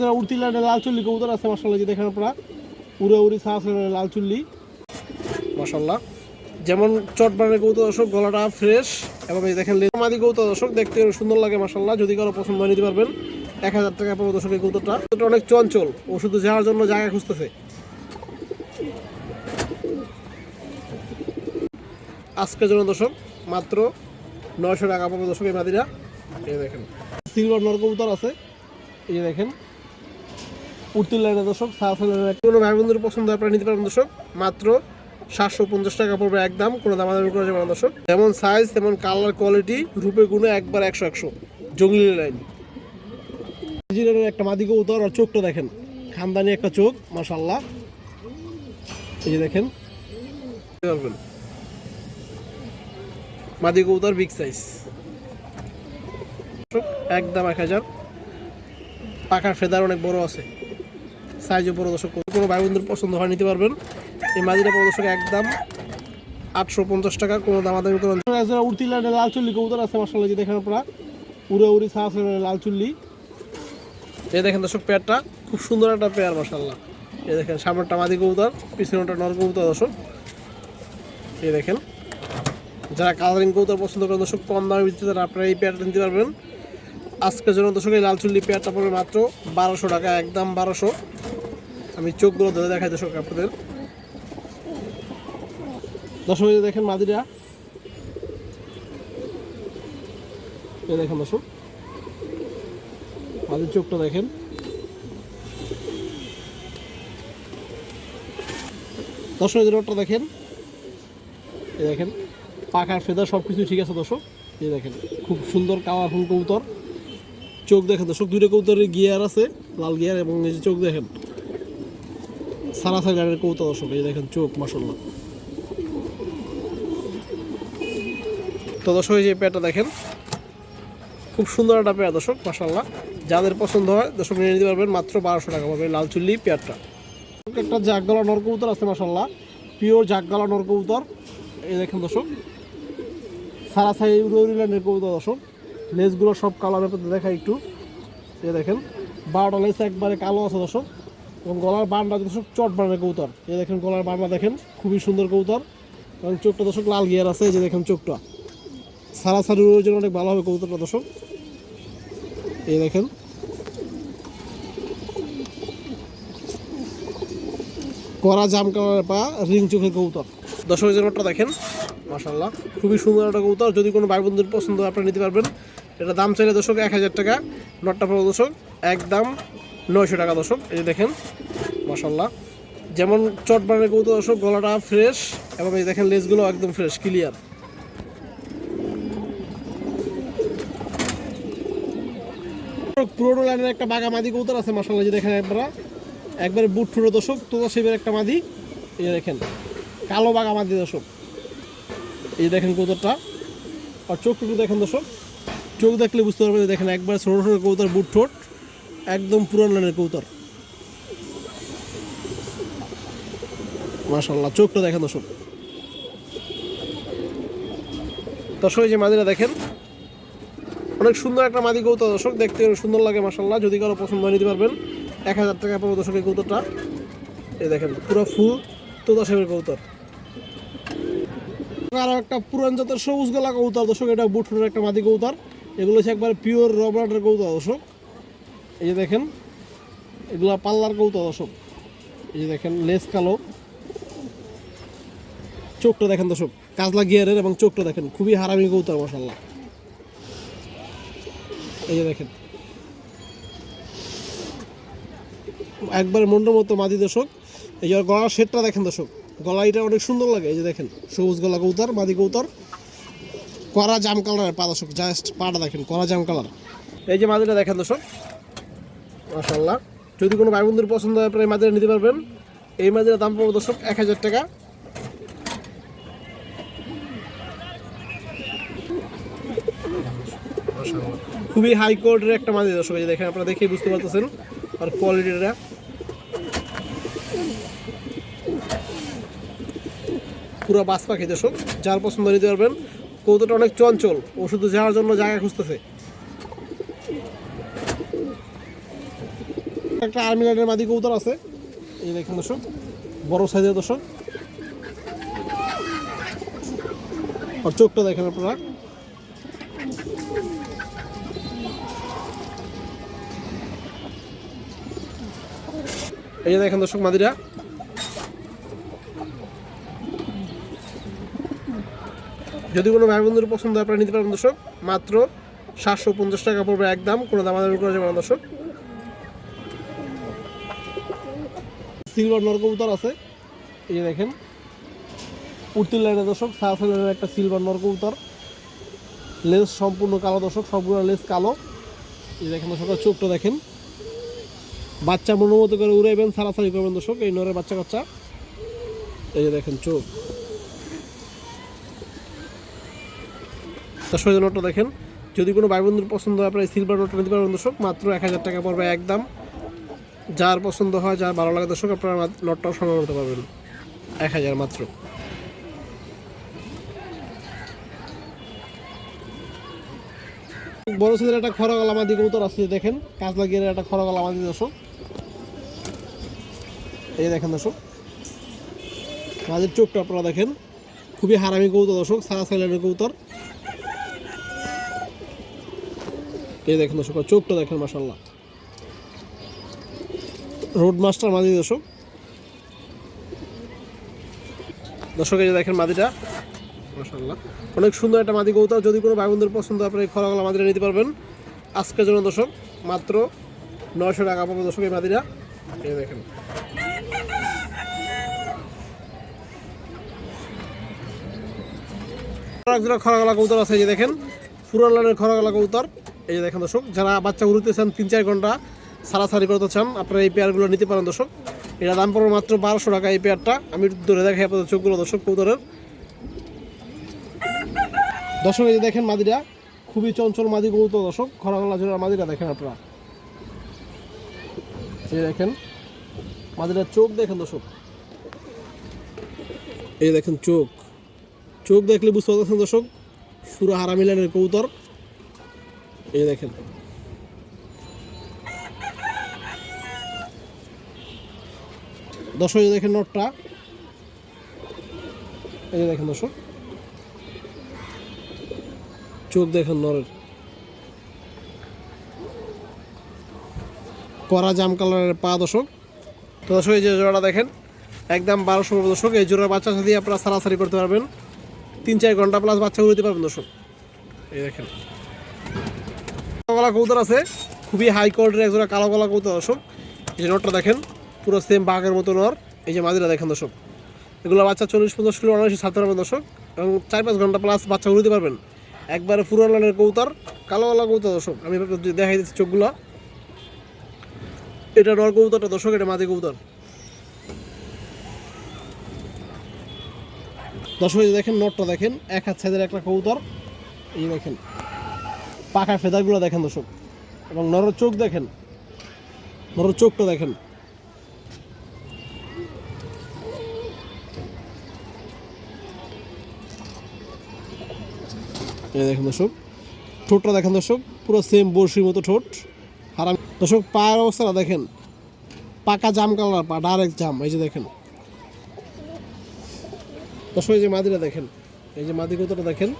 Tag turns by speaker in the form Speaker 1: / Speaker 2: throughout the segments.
Speaker 1: যারা উড়তি লাল চুল্লি কবুতর আছে মাসাল্লাহ যে দেখেন আপনারা, উড়ে উড়ি সাহস লাল চুল্লি। মাসাল্লাহ যেমন চটবানের কবুতর দর্শক, গলাটা ফ্রেশ এবং এই দেখেন মাদি কবুতর দর্শক, দেখতে সুন্দর লাগে মাসাল্লাহ যদি কারও পছন্দ হয়, নিতে পারবেন। এক হাজার টাকা পাবো দর্শক এই কবুতরটা। অনেক চঞ্চল ও শুধু যাওয়ার জন্য জায়গা খুঁজতেছে। আজকের জন্য দর্শক, মাত্র নয়শো টাকা পাবো দর্শক এই মাদিরা। এই দেখেন, সিলভার নর কবুতর আছে। এই দেখেন উত্তর লাইনের দর্শক কোনো ভাই বন্ধুর পছন্দ আপনারা নিতে পারেন দর্শক। মাত্র সাতশো পঞ্চাশ টাকা পড়বে একদম, কোনো দামাদামি করা যাবে না দর্শক। যেমন সাইজ তেমন কালার কোয়ালিটি রূপে গুণে একবার একশো একশো। জঙ্গলি লাইন একটা মাদি কবুতর আর চোখটা দেখেন। খানদানি একটা চোখ মাশাল্লাহ এই যে দেখেন। মাদি কবুতর বিগ সাইজ একদম এক হাজার। পাখার ফেদার অনেক বড় আছে। সাইজও বড় দর্শক কোনো ভাই বন্ধুর পছন্দ হয় নিতে পারবেন। এই মাদিটা বড় দর্শক একদম আটশো পঞ্চাশ টাকা কোনো দামাদামি কোনো উড়তি লাইনে লাল চুল্লি কবুতর আছে মাসাল্লাহ যে দেখেন আপনারা উড়ে উড়ি সাহস লাল চুল্লি। এই দেখেন দর্শক পেয়ারটা খুব সুন্দর একটা পেয়ার মাসাল্লাহ এই দেখেন সামনেরটা মাদি কবুতর পিছনেটা নর কবুতর দর্শক। এই দেখেন যারা কালারিং কবুতর পছন্দ করেন দর্শক কম দামের ভিত্তিতে তারা আপনারা এই পেয়ারটা নিতে পারবেন। আজকের জন্য দর্শক এই লাল চুল্লি পেয়ারটা পড়বে মাত্র বারোশো টাকা একদম বারোশো। আমি চোখগুলো ধরে দেখাই দর্শক আপনাদের। দর্শক দেখেন মাদিরা। এই দেখেন দর্শক। মাদির চোখটা দেখেন। দর্শক রোডটা দেখেন। এই দেখেন, পাখার ফেদার সব কিছু ঠিক আছে দর্শক। এই দেখেন, খুব সুন্দর কালারফুল কবুতর। চোখ দেখেন দর্শক, দুইটা কবুতরের গিয়ার আছে, লাল গিয়ার এবং এই চোখ দেখেন। সারা সারা গাড়ির কবুতর দর্শক এই দেখেন চোখ মাসাল্লাহ তো দর্শক যে পেয়ারটা দেখেন, খুব সুন্দর একটা পেয়ার দর্শক মাসাল্লাহ যাদের পছন্দ হয়, দর্শক, নিয়ে নিতে পারবেন, মাত্র বারোশো টাকা পাবে লাল চুল্লি পেয়ারটা। একটা জাগগলা নর কবুতর আছে মাসাল্লাহ পিওর জাগগলা নর কবুতর এই দেখেন দর্শক সারা সাই উড়িল্যান্ডের কবুতর দর্শক। লেজগুলো সব কালো ব্যাপারে দেখা একটু। এ দেখেন, বারোটা লেজ একবারে কালো আছে দর্শক। এবং গলার বানটা দর্শক চট বানের কবুতর। এই দেখেন, গলার বানটা দেখেন, খুবই সুন্দর কবুতর। এবং চোখটা দর্শক লাল গিয়ার আছে যে দেখেন চোখটা। সারা সারি উড়োর অনেক ভালো হবে কবুতরটা দর্শক। এই দেখেন। করা জাম কালারের পা, রিং চোখের কবুতর। দর্শক জনটা দেখেন মাশাল্লাহ খুবই সুন্দর একটা কবুতর। যদি কোনো ভাই বন্ধুর পছন্দ আপনারা নিতে পারবেন। এটা দাম চাইলে দর্শক এক হাজার টাকা, নটটা পড়ো দর্শক, একদম নয়শো টাকা দর্শক। এই দেখেন মাশাল্লাহ যেমন চট বানের কবুতর দর্শক, গলাটা ফ্রেশ এবং এই দেখেন লেজগুলো একদম ফ্রেশ ক্লিয়ার পুরোনো লাইনের একটা বাঘা মাদি কবুতর আছে মাসাল্লাহ যে দেখেন একবার। একবারে বুট ঠুরো দর্শক, তোতা শিবের একটা মাদি। এই দেখেন, কালো বাঘা মাদি দর্শক। এই দেখেন কবুতরটা। আর চোখটুকু দেখেন দর্শক। চোখ দেখলে বুঝতে পারবেন দেখেন একবার ছোটো ছোটো কবুতর, বুট ঠোঁট, একদম পুরান লাইনের কবুতর। মাসাল্লাহ চোখটা দেখেন দর্শক। দর্শক যে মাদিরা দেখেন, অনেক সুন্দর একটা মাদি কৌতা দর্শক, দেখতে সুন্দর লাগে মাসাল্লাহ যদি কারও পছন্দ নিতে পারবেন। এক হাজার টাকা পাবো দর্শক এই কৌতরটা এই দেখেন, পুরো ফুল তোতা সেবের কৌতর আরও একটা পুরান জাতের সবুজ গলা কৌতার দর্শক, এটা বুটফুটের একটা মাদি কৌতার এগুলো হচ্ছে একবার পিওর রবার্টের কৌতা দর্শক। এই যে দেখেন, এগুলো পাল্লার কৌতা দর্শক। এই যে দেখেন, লেস কালো। চোখটা দেখেন দর্শক, কাজলা গিয়ারের এবং চোখটা দেখেন, খুবই হারামি কৌতার মশাল্লাহ এই যে দেখেন। একবার মন্ডর মতো মাদি দর্শক, এই যে গলার শেডটা দেখেন দর্শক গলা এটা অনেক সুন্দর লাগে, এই যে দেখেন, সবুজ গলা কৌতার মাদি কৌতার কড়া জাম কালারের পা দর্শক, জাস্ট পাটা দেখেন কড়া জাম কালার। এই যে মাদিটা দেখেন দর্শক মাশাল্লাহ যদি কোনো ভাই বন্ধুর পছন্দ হয় এই মাদিটা নিতে পারবেন। এই মাদিটার দাম পড়বে দর্শক এক হাজার টাকা। খুবই হাই কোয়ালিটির একটা মাদি দর্শক, এই দেখেন, আপনারা দেখেই বুঝতে পারতেছেন আর কোয়ালিটিটা পুরো বাস পাখি দর্শক, যার পছন্দ নিতে পারবেন। কৌতুটা অনেক চঞ্চল ও শুধু যাওয়ার জন্য জায়গা খুঁজতেছে। একটা আর্মি লাইনের মাদি কবুতর আছে। এই দেখেন দর্শক, বড় সাইজের দর্শক। আর চোখটা দেখেন আপনারা। এই যে দেখেন দর্শক মাদিরা। যদি কোনো ভাই বন্ধুর পছন্দ আপনারা নিতে পারবেন দর্শক। মাত্র সাতশো পঞ্চাশ টাকা পড়বে একদম, কোনো দামাদামি করা যাবে দর্শক। সিলভার নরকবুতর আছে। এই যে দেখেন উত্তর লাইনের দর্শক লাইনের একটা সিলভার নরকবুতর লেস সম্পূর্ণ কালো দর্শক, সবগুলো লেস কালো। এই দেখেন দর্শক, চোখটা দেখেন। বাচ্চা মনের মতো করে উড়াইবেন সারাসারি করবেন দর্শক, এই নরের বাচ্চা কাচ্চা। এই যে দেখেন চোখ। এই নোটটা দেখেন। যদি কোনো ভাই বন্ধুর পছন্দ হয়, আপনার সিলভার নোটটা নিতে পারবেন দর্শক, মাত্র এক হাজার টাকা পড়বে একদম। যার পছন্দ হয়, যার ভালো লাগে দর্শক, আপনারা নোটটাও সংগ্রহ করতে পারবেন। এক হাজার মাত্র। বড় সাইজের একটা খরগ আলামাদি কবুতর আছে, দেখেন। কাজ লাগিয়ে একটা খরগ আলামাদি দর্শক। এই দেখেন দর্শক। মাঝের চোখটা আপনারা দেখেন। খুবই হারামি কবুতর দর্শক, সারা সাইলেন্টের কবুতর। এই দেখেন দর্শক চোখটা দেখেন মাসাল্লাহ রোড মাস্টার মাদি দর্শক। দর্শক, এই যে দেখেন মাদিটা মাসাল্লাহ অনেক সুন্দর একটা মাদি কৌতা যদি কোনো বন্ধুর পছন্দ এই খরাগলা মাদিটা নিতে পারবেন। আজকের জন্য দর্শক, মাত্র নয়শো টাকা পাবে দর্শক এই মাদিরা এই দেখেন। একজোড়া খরাগলা কৌতর আছে, এই যে দেখেন। পুরান লাইনের খরাগলা কৌতর এই যে দেখেন দর্শক, যারা বাচ্চা উড়তে তিন চার ঘণ্টা সারাসারি করতে চান, আপনারা এই পেয়ারগুলো নিতে পারেন দর্শক। এটা দাম পড়বে মাত্র বারোশো টাকা এই পেয়ারটা। আমি ধরে দেখাই আপনাদের চোখগুলো দর্শক কৌতরের দর্শক, এই যে দেখেন মাদিরা, খুবই চঞ্চল মাদি কৌতর দর্শক খরাগলা জোড়ার মাদিরা দেখেন আপনারা। এই দেখেন মাদিরা চোখ দেখেন দর্শক। এই দেখেন চোখ। চোখ দেখলে বুঝতে পারছেন দর্শক, সুরা হারা মিলানের কৌতর এই দেখেন। দর্শক দেখেন নটটা। এই যে দেখেন দর্শক। চোখ দেখেন নরের। করা জাম কালারের পা দর্শক। তো দর্শক, এই যে জোড়াটা দেখেন, একদম বারোশো দর্শক, এই জোড়ার বাচ্চা সাথে আপনারা সারাসারি করতে পারবেন। তিন চার ঘণ্টা প্লাস বাচ্চা উড়তে পারবেন দর্শক। এই দেখেন। কালো কৌতর আছে। খুবই হাই কোয়ালিটির একজোড়া কালো গলা কৌতর দর্শক। এই যে নটটা দেখেন, পুরো সেম বাঘের মতো নর। এই যে মাদিরা দেখেন দর্শক। এগুলো বাচ্চা চল্লিশ, পঞ্চাশ কিলো অনায়াসে ছাড়তে পারবেন দর্শক। এবং চার পাঁচ ঘণ্টা প্লাস বাচ্চা উড়তে পারবেন। একবারে পুরো লাইনের কৌতর কালো গলা কৌতর দর্শক। আমি দেখাই দিচ্ছি চোখগুলো। এটা নর কৌতরটা দর্শক, এটা মাদি কৌতর দর্শক দেখেন নটটা দেখেন, এক হাত সাইজের একটা কবুতর। এই দেখেন পাখা ফেদারগুলো দেখেন দর্শক, এবং নরের চোখ দেখেন, নরের চোখটা দেখেন। এই দেখেন দর্শক, ঠোঁটটা দেখেন দর্শক, পুরো সেম বড়শির মতো ঠোঁট। হারাম দর্শক, পায়ের অবস্থাটা দেখেন, পাকা জাম কালার পা ডাইরেক্ট জাম, এই যে দেখেন। দর্শক, এই যে মাদিরা দেখেন, এই যে মাদি কতটা দেখেন,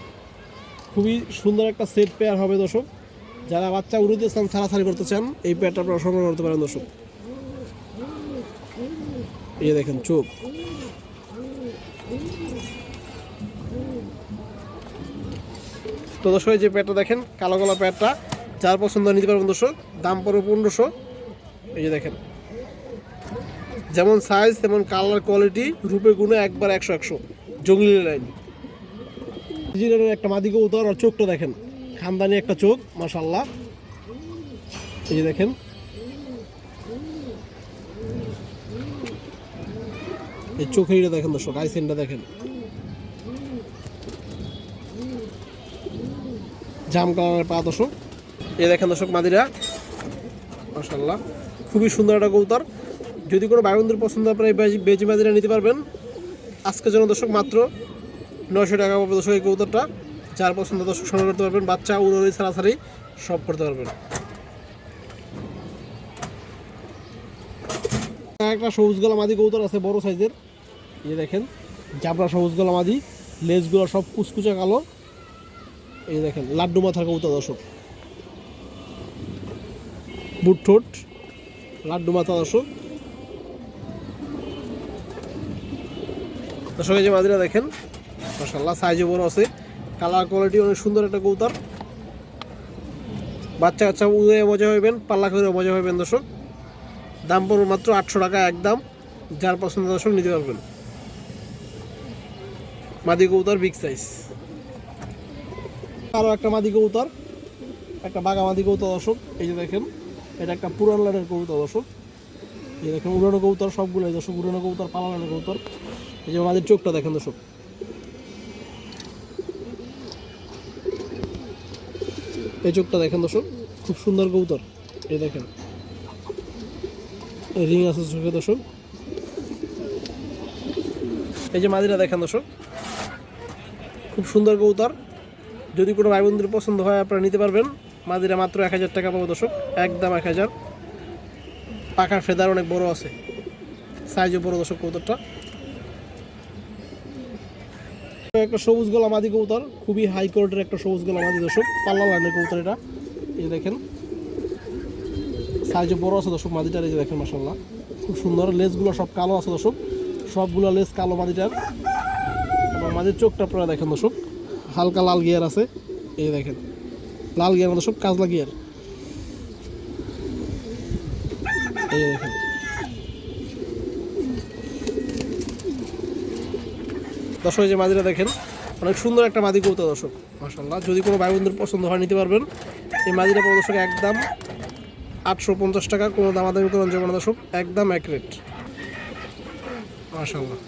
Speaker 1: খুবই সুন্দর একটা সেট পেয়ার হবে দর্শক। যারা বাচ্চা উড়িতে চান ছাড়াছাড়ি করতে চান, এই পেয়ারটা আপনারা সংগ্রহ করতে পারেন দর্শক। এই দেখেন, চোখ। তো দর্শক যে পেয়ারটা দেখেন, কালো কালো পেয়ারটা যার পছন্দ নিতে পারবেন দর্শক। দাম পড়বে পনেরোশো। এই যে দেখেন, যেমন সাইজ তেমন কালার কোয়ালিটি রূপে গুণে একবার একশো একশো। জঙ্গলি লাইন জিরের একটা মাদিকে উতর আর চোখটা দেখেন। খানদানি একটা চোখ মাশাল্লাহ এই যে দেখেন। এই চোখের এটা দেখেন দর্শক আইসেনটা দেখেন। জাম কালারের পা দর্শক। এই দেখেন দর্শক মাদিরা। মাশাল্লাহ খুবই সুন্দর একটা কৌতর যদি কোনো ভাই পছন্দ আপনার এই বেজি মাদিরা নিতে পারবেন। আজকের জন্য দর্শক মাত্র নয়শো টাকা পাবে দর্শক এই কৌতরটা যার পছন্দ দর্শক সংগ্রহ করতে পারবেন, বাচ্চা উড়ি ছাড়াছাড়ি, সব করতে পারবেন। একটা সবুজ গলা মাদি কবুতর আছে, বড় সাইজের। এই দেখেন, জাবরা সবুজ গলা মাদি, লেজগুলো সব কুচকুচে কালো। এই দেখেন, লাড্ডু মাথার কবুতর দর্শক। বুট ঠোঁট, লাড্ডু মাথা দর্শক। দর্শক যে মাদিরা দেখেন মাসাল্লাহ সাইজও বড় আছে। কালার কোয়ালিটি অনেক সুন্দর একটা কৌতার বাচ্চা কাচ্চা উড়ে মজা হইবেন পাল্লা করে মজা হইবেন দর্শক। দাম পড়বে মাত্র আটশো টাকা একদম। যার পছন্দ দর্শক, নিতে পারবেন। মাদি কবুতর বিগ সাইজ আরও একটা মাদি কবুতর, একটা বাঘা মাদি কবুতর দর্শক। এই যে দেখেন, এটা একটা পুরান লাইনের কবুতর দর্শক। এই দেখেন, উড়ানো কবুতর সবগুলো দর্শক, উড়ানো কবুতর, পালা লাইনের কবুতর। এই যে আমাদের চোখটা দেখেন দর্শক। এই চোখটা দেখেন দর্শক, খুব সুন্দর কবুতর। এই দেখেন। রিং আছে চোখে দর্শক। এই যে মাদিরা দেখেন দর্শক। খুব সুন্দর কবুতর। যদি কোনো ভাই বন্ধুর পছন্দ হয়, আপনারা নিতে পারবেন। মাদিরা মাত্র এক হাজার টাকা পাবো দর্শক। একদম এক হাজার। পাখার ফেদার অনেক বড় আছে। সাইজও বড় দর্শক কবুতরটা। একটা সবুজ গলা মাদি কবুতর, খুবই হাই কোয়ালিটির একটা সবুজ গলা মাদি দর্শক, পাল্লা লাইনের কবুতর এটা। এই দেখেন সাইজও বড় আছে দর্শক, মাদিটার এই যে দেখেন মাসাল্লাহ খুব সুন্দর, লেজগুলো সব কালো আছে দর্শক, সবগুলো লেজ কালো মাদিটার। এবং মাদির চোখটা আপনারা দেখেন দর্শক, হালকা লাল গিয়ার আছে। এই দেখেন, লাল গিয়ার মতো সব কাজলা গিয়ার এই দেখেন দর্শক যে মাদিটা দেখেন, অনেক সুন্দর একটা মাদি কবুতর দর্শক মাসাল্লাহ যদি কোনো ভাই বন্ধুর পছন্দ হয়, নিতে পারবেন। এই মাদিটা পাবো দর্শক, একদম আটশো পঞ্চাশ টাকা, কোনো দামাদামি করেন যাবে দর্শক, একদম এক রেট মাসাল্লাহ